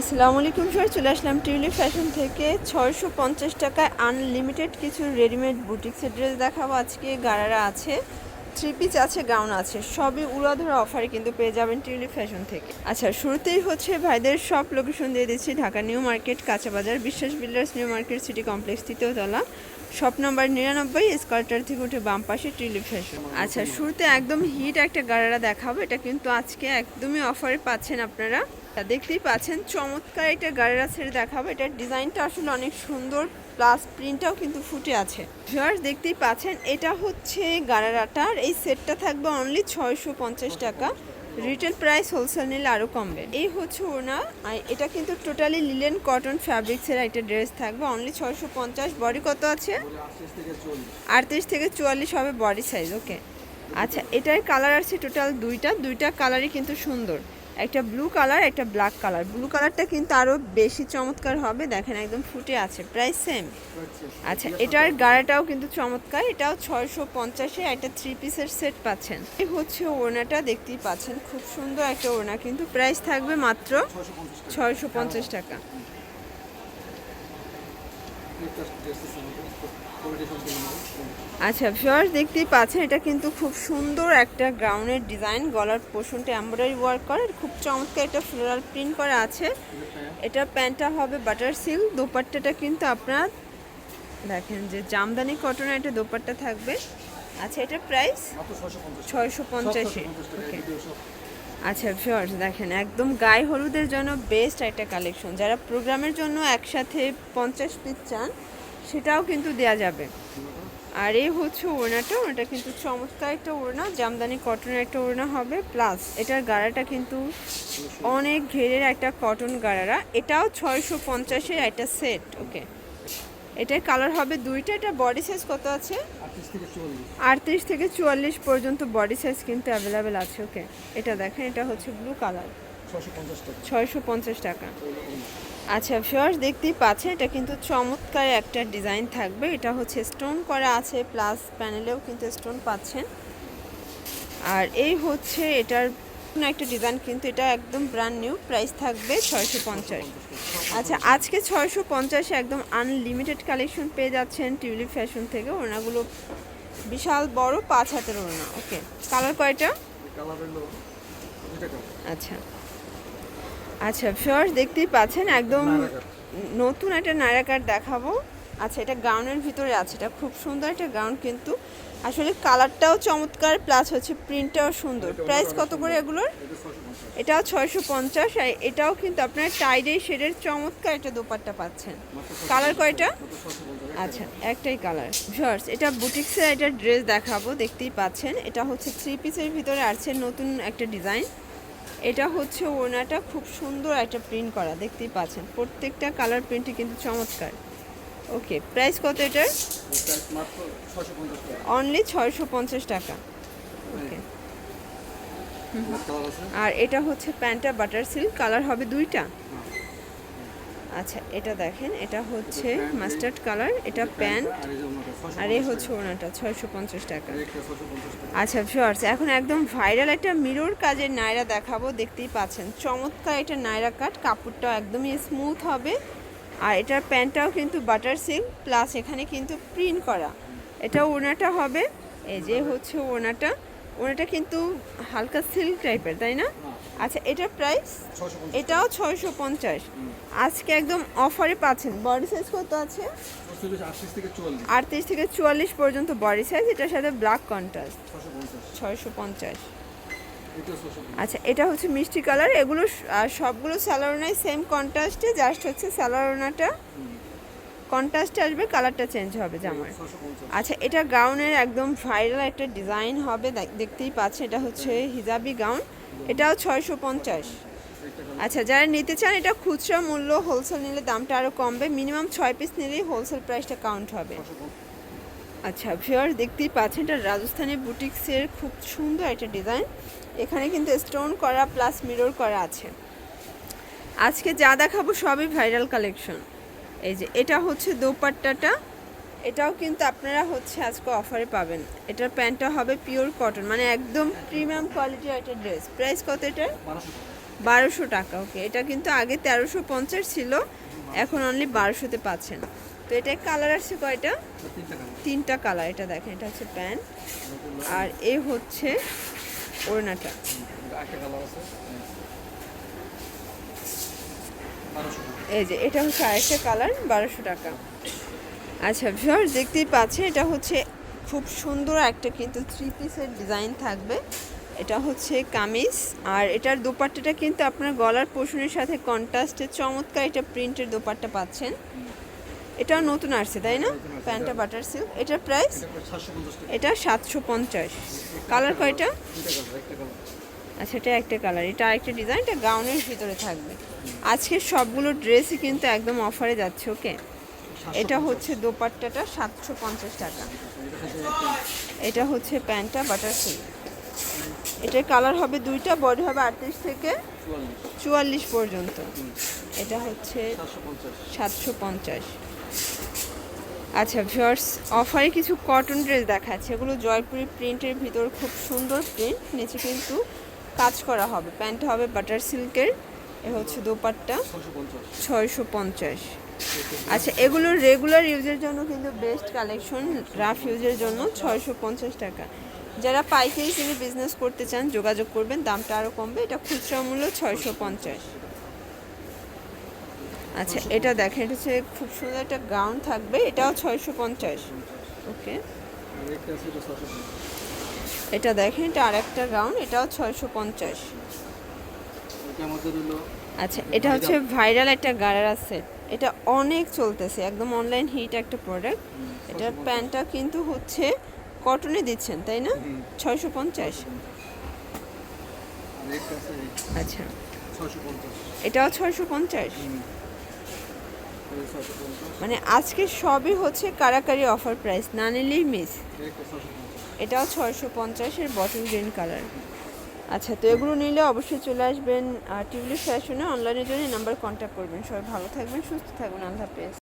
আসসালামু আলাইকুম স্যার চলে আসলাম টিউলি ফ্যাশন থেকে। ছয়শো পঞ্চাশ টাকায় আনলিমিটেড কিছু রেডিমেড বুটিক্সের ড্রেস দেখাবো। আজকে গাড়ারা আছে থ্রি পিস আছে গাউন আছে। সবই উড়াধরা অফারে কিন্তু পেয়ে যাবেন টিউলি ফ্যাশন থেকে। আচ্ছা শুরুতেই হচ্ছে ভাইদের সব লোকেশন দিয়ে দিচ্ছি। Dhaka new market, কাঁচাবাজার, Biswas builders new market, city complex, তৃতীয় তলা। শপ নম্বর নিরানব্বই স্কোয়ারটার থেকে উঠে বাম পাশে টিউলিপ ফ্যাশন। আচ্ছা শুরুতে একদম হিট একটা গারারা দেখাবো, এটা কিন্তু আজকে একদমই অফারে পাচ্ছেন আপনারা। দেখতেই পাচ্ছেন, চমৎকার একটা গাড়ারা ছেড়ে দেখাবো, এটার ডিজাইনটা আসলে অনেক সুন্দর। প্লাস প্রিন্টটাও কিন্তু ফুটে আছে। ভিউয়ার্স, দেখতেই পাচ্ছেন, এটা হচ্ছে গারারাটার এই সেটটা থাকবে অনলি ছয়শো পঞ্চাশ টাকা। রিটেল প্রাইস হোলসেল নিলে আরও কমবে এই হচ্ছে ওনা এটা কিন্তু টোটালি লিলেন কটন ফ্যাব্রিক্সের একটা ড্রেস থাকবে। অনলি ছয়শো পঞ্চাশ। বডি কত আছে? আটত্রিশ থেকে চুয়াল্লিশ হবে বডি সাইজ ওকে আচ্ছা এটার কালার আছে টোটাল দুইটা। দুইটা কালারই কিন্তু সুন্দর। একটা ব্লু কালার একটা ব্ল্যাক কালার ব্লু কালারটা কিন্তু আরও বেশি চমৎকার হবে। দেখেন একদম ফুটে আছে প্রাইস সেম আচ্ছা এটার গাড়াটাও কিন্তু চমৎকার। এটাও ছয়শো পঞ্চাশে একটা থ্রি পিসের সেট পাচ্ছেন। এই হচ্ছে ওড়নাটা, দেখতেই পাচ্ছেন, খুব সুন্দর একটা ওড়না। কিন্তু প্রাইস থাকবে মাত্র ছয়শো পঞ্চাশ টাকা। আচ্ছা ভিউয়ার্স দেখতেই পাচ্ছেন, এটা কিন্তু খুব সুন্দর একটা গ্রাউন্ডের ডিজাইন গলার পোষণটা এমব্রয়ডারি ওয়ার্ক করা খুব চমৎকার একটা ফ্লোরাল প্রিন্ট করা আছে। এটা প্যান্টটা হবে বাটার সিল্ক দোপাট্টাটা কিন্তু আপনার, দেখেন যে জামদানি কটনের একটা দোপাট্টা থাকবে। আচ্ছা এটা প্রাইস ছয়শো পঞ্চাশে ওকে আচ্ছা ভিউয়ার্স দেখেন, একদম গায়ে হলুদের জন্য বেস্ট একটা কালেকশন যারা প্রোগ্রামের জন্য একসাথে পঞ্চাশ পিস চান সেটাও কিন্তু দেয়া যাবে। আর এই হচ্ছে ওড়নাটা ওটা কিন্তু চমৎকার একটা ওড়না জামদানি কটনের একটা ওড়না হবে। প্লাস এটার গাড়াটা কিন্তু অনেক ঘেরের একটা কটন গাড়ারা। এটাও ছয়শো পঞ্চাশের একটা সেট ওকে এটার কালার হবে দুইটা এটা বডি সাইজ কত আছে? আটত্রিশ থেকে চুয়াল্লিশ পর্যন্ত বডি সাইজ কিন্তু অ্যাভেলেবেল আছে ওকে এটা দেখেন এটা হচ্ছে ব্লু কালার ছয়শো পঞ্চাশ টাকা। আচ্ছা ফিওর্স দেখতেই পাচ্ছে এটা কিন্তু চমৎকার একটা ডিজাইন থাকবে। এটা হচ্ছে স্টোন করা আছে প্লাস প্যানেলেও কিন্তু স্টোন পাচ্ছেন। আর এই হচ্ছে এটার একটা ডিজাইন কিন্তু এটা একদম ব্র্যান্ড নিউ প্রাইস থাকবে ছয়শো পঞ্চাশ। আচ্ছা আজকে ছয়শো পঞ্চাশে একদম আনলিমিটেড কালেকশন পেয়ে যাচ্ছেন টিউলিপ ফ্যাশন থেকে। ওনাগুলো বিশাল বড় পাঁচ হাতের ওনা ওকে কালার কয়টা? আচ্ছা। আচ্ছা ফিওর্স দেখতেই পাচ্ছেন একদম নতুন একটা নায়রা কার্ড দেখাবো। আচ্ছা এটা গাউনের ভিতরে আছে এটা খুব সুন্দর একটা গাউন কিন্তু। আসলে কালারটাও চমৎকার প্লাস হচ্ছে প্রিন্টটাও সুন্দর। প্রাইস কত করে এগুলোর? এটাও ছয়শো পঞ্চাশ আর এটাও কিন্তু আপনার টাইডে শেডের চমৎকার একটা দোপাট্টা পাচ্ছেন। কালার কয়টা? আচ্ছা একটাই কালার ভিউয়ার্স এটা বুটিক্সের একটা ড্রেস দেখাবো দেখতেই পাচ্ছেন। এটা হচ্ছে থ্রি পিসের ভিতরে আছে নতুন একটা ডিজাইন এটা হচ্ছে ওড়নাটা খুব সুন্দর একটা প্রিন্ট করা দেখতেই পাচ্ছেন। প্রত্যেকটা কালার প্রিন্টই কিন্তু চমৎকার। ওকে প্রাইস কত এটার? অনলি ছয়শো পঞ্চাশ টাকা। ওকে আর এটা হচ্ছে প্যান্টটা বাটার সিল্ক কালার হবে দুইটা। আচ্ছা এটা দেখেন, এটা হচ্ছে মাস্টার্ড কালার এটা প্যান্ট, আর এই হচ্ছে ওনাটা ছয়শো পঞ্চাশ টাকা। আচ্ছা ভিউয়ার্স এখন একদম ভাইরাল একটা মিরর কাজের নায়রা দেখাবো, দেখতেই পাচ্ছেন। চমৎকার এটা নায়রা কাট কাপড়টাও একদমই স্মুথ হবে। আর এটার প্যান্টটাও কিন্তু বাটার সিল্ক প্লাস এখানে কিন্তু প্রিন্ট করা। এটা ওনাটা হবে, এই যে হচ্ছে ওনাটা ওনাটা কিন্তু হালকা সিল্ক টাইপের তাই না? আচ্ছা এটার প্রাইস এটাও ছয়শো পঞ্চাশ। আজকে একদম অফারে পাচ্ছেন। বডি সাইজ কত আছে? আটত্রিশ থেকে চুয়াল্লিশ। পর্যন্ত বডি সাইজ এটার সাথে ব্ল্যাক কন্ট্রাস্ট ছয়শো পঞ্চাশ। আচ্ছা এটা হচ্ছে মিষ্টি কালার এগুলো সবগুলো স্যালোনাই সেম কন্ট্রাস্টে জাস্ট হচ্ছে স্যালোনাটা কন্ট্রাস্টে আসবে কালারটা চেঞ্জ হবে জামার। আচ্ছা এটা গাউনের একদম ভাইরাল একটা ডিজাইন হবে দেখতেই পাচ্ছেন এটা হচ্ছে হিজাবি গাউন এটাও ছয়শো পঞ্চাশ। আচ্ছা যারা নিতে চান এটা খুচরা মূল্য হোলসেল নিলে দামটা আরও কমবে মিনিমাম ছয় পিস নিলেই হোলসেল প্রাইসটা কাউন্ট হবে। আচ্ছা ভিওর দেখতেই পাচ্ছেন এটা রাজস্থানি বুটিক্সের খুব সুন্দর একটা ডিজাইন এখানে কিন্তু স্টোন করা প্লাস মিরর করা আছে। আজকে যা দেখাবো সবই ভাইরাল কালেকশন এই যে, এটা হচ্ছে দোপাট্টাটা। এটাও কিন্তু আপনারা হচ্ছে আজকে অফারে পাবেন। এটার প্যান্টটা হবে পিওর কটন মানে একদম প্রিমিয়াম কোয়ালিটির একটা ড্রেস প্রাইস কত এটার বারোশো টাকা ওকে এটা কিন্তু আগে তেরোশো পঞ্চাশ ছিল, এখন অনলি বারোশোতে পাচ্ছেন। তো এটা কালার আসছে কয়টা? তিনটা কালার এটা দেখেন, এটা হচ্ছে প্যান্ট আর এ হচ্ছে ওড়নাটা। এই যে এটা হচ্ছে আরেকটা কালার বারোশো টাকা। আচ্ছা ভিওর দেখতেই পাচ্ছে এটা হচ্ছে খুব সুন্দর একটা কিন্তু থ্রি পিসের ডিজাইন থাকবে। এটা হচ্ছে কামিজ আর এটার দোপাট্টাটা কিন্তু আপনার গলার পোষণের সাথে কন্ট্রাস্টে চমৎকার এটা প্রিন্টের দোপাট্টা পাচ্ছেন। এটাও নতুন আসছে তাই না? প্যান্টটা বাটার সিল্ক এটার প্রাইস এটা সাতশো পঞ্চাশ কালার কয়টা? আচ্ছা এটা একটা কালার এটা আরেকটা ডিজাইন এটা গাউনের ভিতরে থাকবে। আজকে সবগুলো ড্রেসই কিন্তু একদম অফারে যাচ্ছে ওকে এটা হচ্ছে দোপাট্টাটা সাতশো পঞ্চাশ টাকা। এটা হচ্ছে প্যান্টটা বাটার সিল্ক এটার কালার হবে দুইটা বডি হবে আটত্রিশ থেকে চুয়াল্লিশ পর্যন্ত। এটা হচ্ছে সাতশো পঞ্চাশ। আচ্ছা ভিউয়ার্স অফারে কিছু কটন ড্রেস দেখাচ্ছে। এগুলো জয়পুরি প্রিন্টের ভিতর খুব সুন্দর প্রিন্ট নিচে কিন্তু কাজ করা হবে। প্যান্ট হবে বাটার সিল্কের, এ হচ্ছে দোপাট্টা। ছয়শো পঞ্চাশ। আচ্ছা এগুলো রেগুলার ইউজের জন্য কিন্তু বেস্ট কালেকশন রাফ ইউজের জন্য ছয়শো পঞ্চাশ টাকা। যারা পাইকারি কিনে বিজনেস করতে চান, যোগাযোগ করবেন, দামটা আরও কমবে। এটা খুচরা মূল্য ছয়শো পঞ্চাশ। আচ্ছা এটা দেখেন, এটা হচ্ছে খুব সুন্দর একটা গাউন থাকবে। এটাও ছয়শো পঞ্চাশ। ওকে এটা দেখেন এটা আরেকটা গাউন এটাও ছয়শো পঞ্চাশ। আচ্ছা এটা হচ্ছে ভাইরাল একটা গাড়ারা সেট এটা অনেক চলতেছে একদম অনলাইন হিট একটা প্রোডাক্ট এটার প্যান্টটা কিন্তু হচ্ছে কটনে দিচ্ছেন তাই না। ছয়শো পঞ্চাশ। আচ্ছা। এটাও ছয়শো পঞ্চাশ। মানে আজকে সবই হচ্ছে কারাকারি অফার প্রাইস না নিলেই মিস এটাও ছয়শো পঞ্চাশের বটল গ্রিন কালার। আচ্ছা তো এগুলো নিলে অবশ্যই চলে আসবেন টিউলিপ ফ্যাশনে, অনলাইনের জন্য নাম্বার কন্ট্যাক্ট করবেন। সবাই ভালো থাকবেন, সুস্থ থাকবেন, আল্লাহ হাফেজ।